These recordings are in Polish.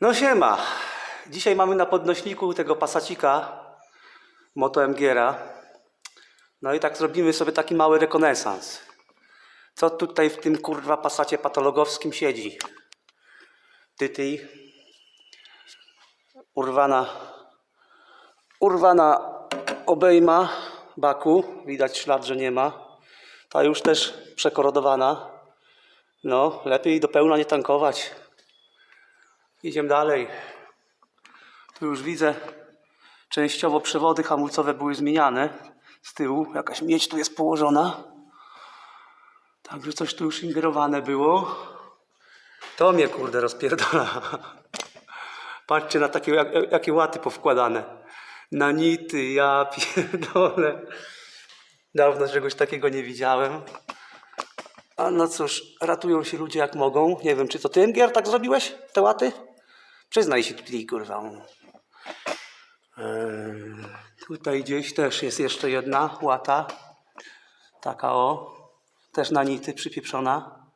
No siema. Dzisiaj mamy na podnośniku tego pasacika Moto MGera. No i tak zrobimy sobie taki mały rekonesans. Co tutaj w tym kurwa pasacie patologowskim siedzi? Tyty. Urwana urwana obejma baku. Widać ślad, że nie ma. Ta już też przekorodowana. No, lepiej do pełna nie tankować. Idziemy dalej. Tu już widzę, częściowo przewody hamulcowe były zmieniane z tyłu. Jakaś miedź tu jest położona. Także coś tu już ingerowane było. To mnie kurde rozpierdala. Patrzcie na takie, jak, jakie łaty powkładane. Na nity, ja pierdolę. Dawno czegoś takiego nie widziałem. A no cóż, ratują się ludzie jak mogą. Nie wiem, czy to ty, Gier, tak zrobiłeś? Te łaty? Przyznaj się tutaj, kurwa. Tutaj gdzieś też jest jeszcze jedna łata. Taka o. Też na nity przypieprzona.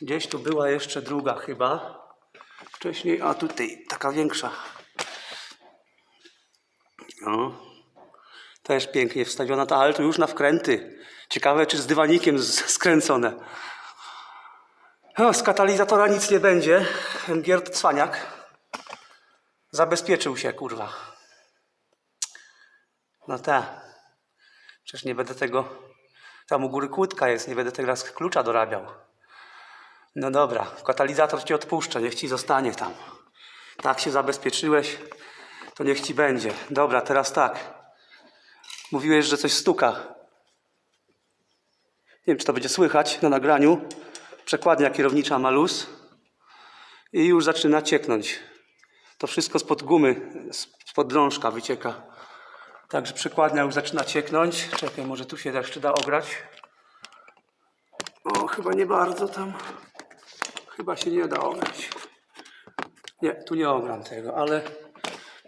Gdzieś tu była jeszcze druga chyba. Wcześniej, a tutaj taka większa. No. Też pięknie wstawiona, ta, ale tu już na wkręty. Ciekawe, czy z dywanikiem skręcone. No, z katalizatora nic nie będzie. Giert Cwaniak zabezpieczył się, kurwa. No tak. Przecież nie będę tego... Tam u góry kłódka jest, nie będę teraz klucza dorabiał. No dobra, katalizator ci odpuszczę, niech ci zostanie tam. Tak się zabezpieczyłeś, to niech ci będzie. Dobra, teraz tak. Mówiłeś, że coś stuka. Nie wiem, czy to będzie słychać na nagraniu. Przekładnia kierownicza ma luz i już zaczyna cieknąć. To wszystko spod gumy, spod drążka wycieka. Także przekładnia już zaczyna cieknąć. Czekaj, może tu się jeszcze da ograć. O, chyba nie bardzo tam. Chyba się nie da ograć. Nie, tu nie ogram tego, ale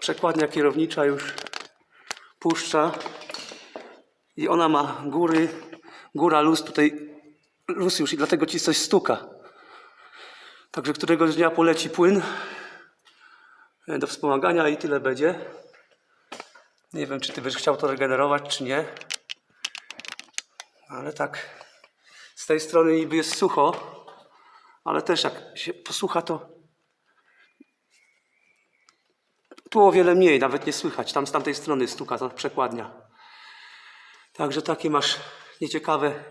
przekładnia kierownicza już puszcza i ona ma góry, góra luz tutaj, już i dlatego ci coś stuka. Także któregoś dnia poleci płyn e, do wspomagania i tyle będzie. Nie wiem, czy ty byś chciał to regenerować, czy nie. Ale tak, z tej strony niby jest sucho, ale też jak się posłucha, to tu o wiele mniej, nawet nie słychać. Tam z tamtej strony stuka ta przekładnia. Także takie masz nieciekawe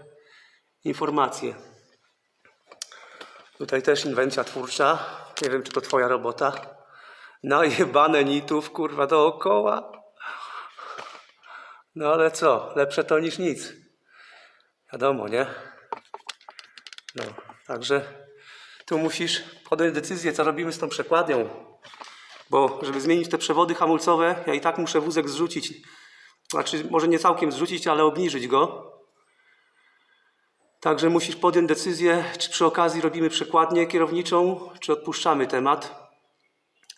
informacje. Tutaj też inwencja twórcza. Nie wiem, czy to twoja robota. Najebane nitów, kurwa, dookoła. No ale co? Lepsze to niż nic. Wiadomo, nie? No, także tu musisz podjąć decyzję, co robimy z tą przekładnią. Bo żeby zmienić te przewody hamulcowe, ja i tak muszę wózek zrzucić. Znaczy, może nie całkiem zrzucić, ale obniżyć go. Także musisz podjąć decyzję, czy przy okazji robimy przekładnię kierowniczą, czy odpuszczamy temat.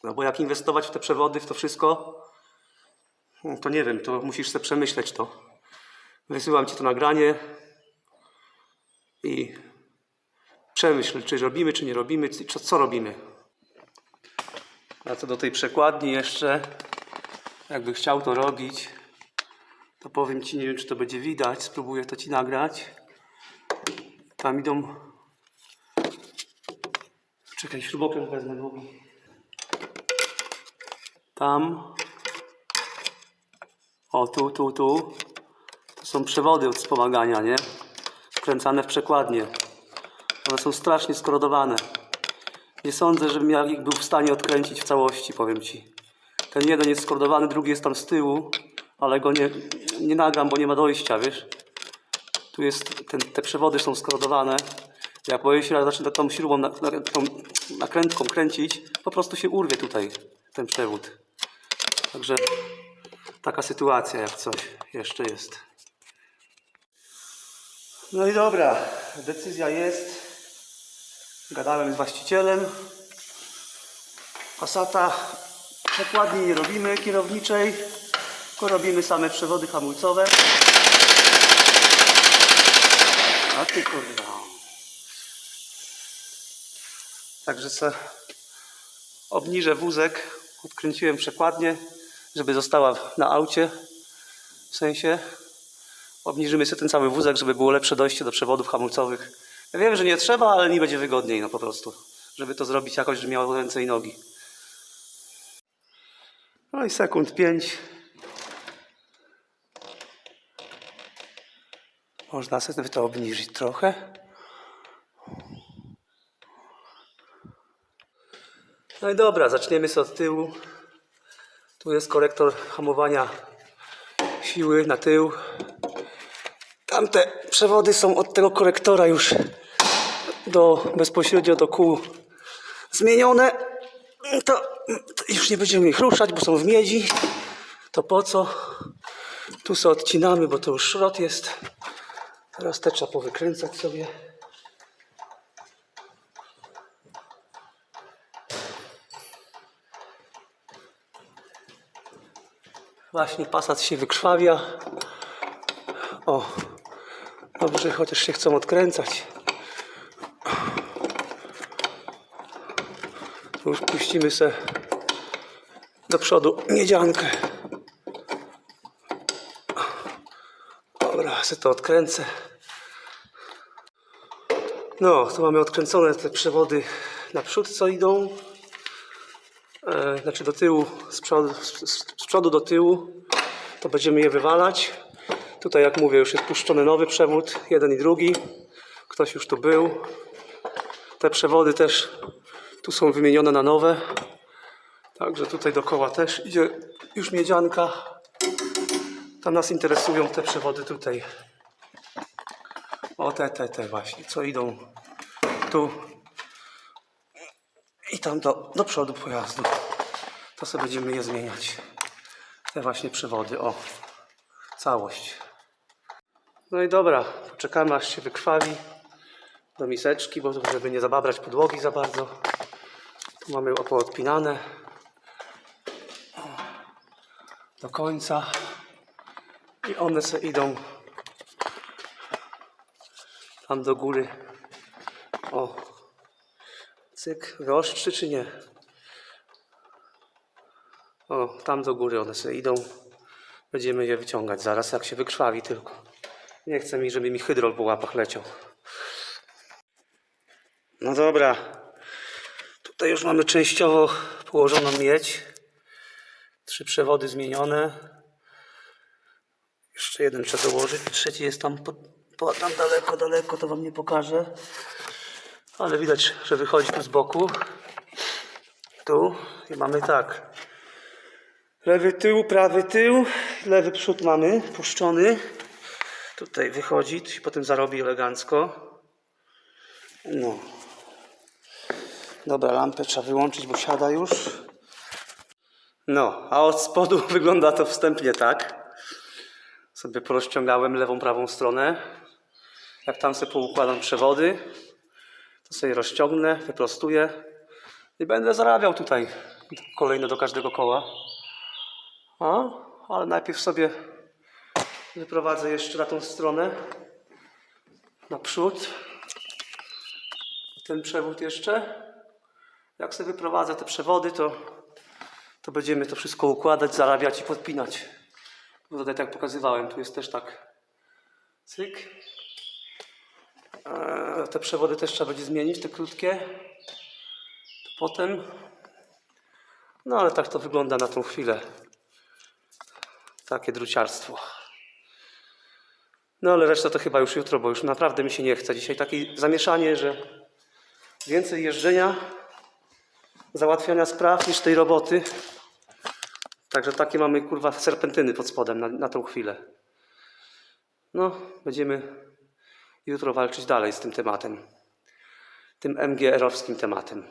No bo jak inwestować w te przewody, w to wszystko, no to nie wiem, to musisz sobie przemyśleć to. Wysyłam Ci to nagranie i przemyśl, czy robimy, czy nie robimy, co, co robimy. A co do tej przekładni jeszcze, jakby chciał to robić, to powiem Ci, nie wiem czy to będzie widać, spróbuję to Ci nagrać. Idą... Czekaj, śrubokręt wezmę długi. Tam... O, tu, tu, tu. To są przewody od wspomagania, nie? Wkręcane w przekładnie. One są strasznie skorodowane. Nie sądzę, żebym ja ich był w stanie odkręcić w całości, powiem Ci. Ten jeden jest skordowany, drugi jest tam z tyłu, ale go nie, nie nagram, bo nie ma dojścia, wiesz. Tu jest, ten, te przewody są skorodowane. Jak boję się, zacznę tą śrubą, na, na, tą nakrętką kręcić, po prostu się urwie tutaj ten przewód. Także taka sytuacja jak coś jeszcze jest. No i dobra, decyzja jest. Gadałem z właścicielem. Passata przekładni nie robimy kierowniczej, tylko robimy same przewody hamulcowe. A ty kurwa. Także se Obniżę wózek, odkręciłem przekładnię, żeby została na aucie. W sensie obniżymy sobie ten cały wózek, żeby było lepsze dojście do przewodów hamulcowych. Ja wiem, że nie trzeba, ale mi będzie wygodniej, no po prostu. Żeby to zrobić jakoś, żeby miało ręce i nogi. No i sekund pięć. Można sobie to obniżyć trochę. No i dobra, zaczniemy sobie od tyłu. Tu jest korektor hamowania siły na tył. Tamte przewody są od tego korektora już do, bezpośrednio do kół zmienione. To, już nie będziemy ich ruszać, bo są w miedzi. To po co? Tu sobie odcinamy, bo to już szrot jest. Teraz te trzeba powykręcać sobie. Właśnie pasat się wykrwawia. O, dobrze, chociaż się chcą odkręcać. Już puścimy se do przodu miedziankę. Dobra, se to odkręcę. No, tu mamy odkręcone te przewody naprzód, co idą. E, znaczy do tyłu, z przodu, z, z przodu do tyłu. To będziemy je wywalać. Tutaj, jak mówię, już jest puszczony nowy przewód, jeden i drugi. Ktoś już tu był. Te przewody też tu są wymienione na nowe. Także tutaj dookoła też idzie już miedzianka. Tam nas interesują te przewody tutaj. O te, te, te właśnie, co idą tu i tam do, do przodu pojazdu. To sobie będziemy je zmieniać. Te właśnie przewody, o. Całość. No i dobra, poczekamy aż się wykrwawi do miseczki, bo żeby nie zababrać podłogi za bardzo. Tu mamy opoodpinane do końca i one se idą tam do góry. O, cyk, wyostrzy czy nie? O, tam do góry one sobie idą. Będziemy je wyciągać zaraz, jak się wykrwawi tylko. Nie chcę mi, żeby mi hydrol po łapach leciał. No dobra. Tutaj już mamy częściowo położoną miedź. Trzy przewody zmienione. Jeszcze jeden trzeba dołożyć. Trzeci jest tam, po, po, tam daleko, daleko, to wam nie pokażę. Ale widać, że wychodzi tu z boku. Tu i mamy tak. Lewy tył, prawy tył, lewy przód mamy puszczony. Tutaj wychodzi, się potem zarobi elegancko. No. Dobra, lampę trzeba wyłączyć, bo siada już. No, a od spodu wygląda to wstępnie tak. Sobie porozciągałem lewą, prawą stronę. Jak tam sobie poukładam przewody, to sobie rozciągnę, wyprostuję i będę zarabiał tutaj kolejne do każdego koła. A, ale najpierw sobie wyprowadzę jeszcze na tą stronę naprzód ten przewód jeszcze. Jak sobie wyprowadzę te przewody, to, to będziemy to wszystko układać, zarabiać i podpinać. Bo tutaj tak pokazywałem, tu jest też tak cyk. Eee, Te przewody też trzeba będzie zmienić, te krótkie. To potem. No ale tak to wygląda na tą chwilę. Takie druciarstwo. No ale reszta to chyba już jutro, bo już naprawdę mi się nie chce. Dzisiaj takie zamieszanie, że więcej jeżdżenia, załatwiania spraw niż tej roboty. Także takie mamy kurwa serpentyny pod spodem na, na tą chwilę. No, będziemy jutro walczyć dalej z tym tematem. Tym MGR-owskim tematem.